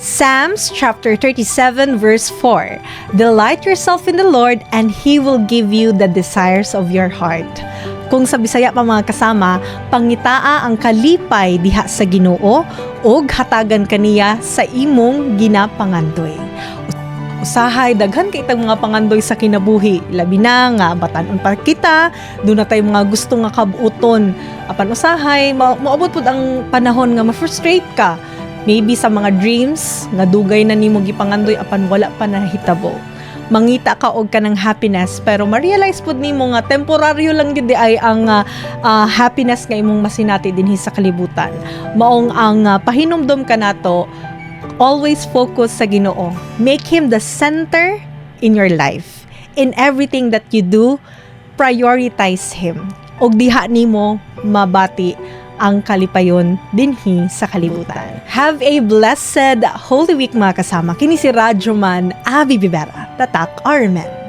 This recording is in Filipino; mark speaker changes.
Speaker 1: Psalms chapter 37 verse 4. Delight yourself in the Lord and He will give you the desires of your heart. Kung sa Bisaya pa mga kasama, pangitaa ang kalipay diha sa Ginoo ug hatagan kaniya sa imong ginapangandoy. Usahay, daghan kay itang mga pangandoy sa kinabuhi. Labi na nga, batanon pa kita, doon na tayo mga gusto nga kabuoton. Apan usahay, ma- maabot pud ang panahon nga ma-frustrate ka. Maybe sa mga dreams, nga dugay na nimo gipangandoy apan wala pa nahitabo. Mangita ka og kanang happiness pero ma-realize pud nimo nga temporaryo lang gid ay ang ah, ah, happiness nga imong masinati dinhi sa kalibutan. Maong ang ah, pahinumdom ka nato always focus sa Ginoo. Make him the center in your life. In everything that you do, prioritize him. Og diha nimo mabati ang kalipayon dinhi sa kalibutan. Have a blessed Holy Week mga kasama. Kini si Radyo Man, Abi Bibera, Tatak Armen.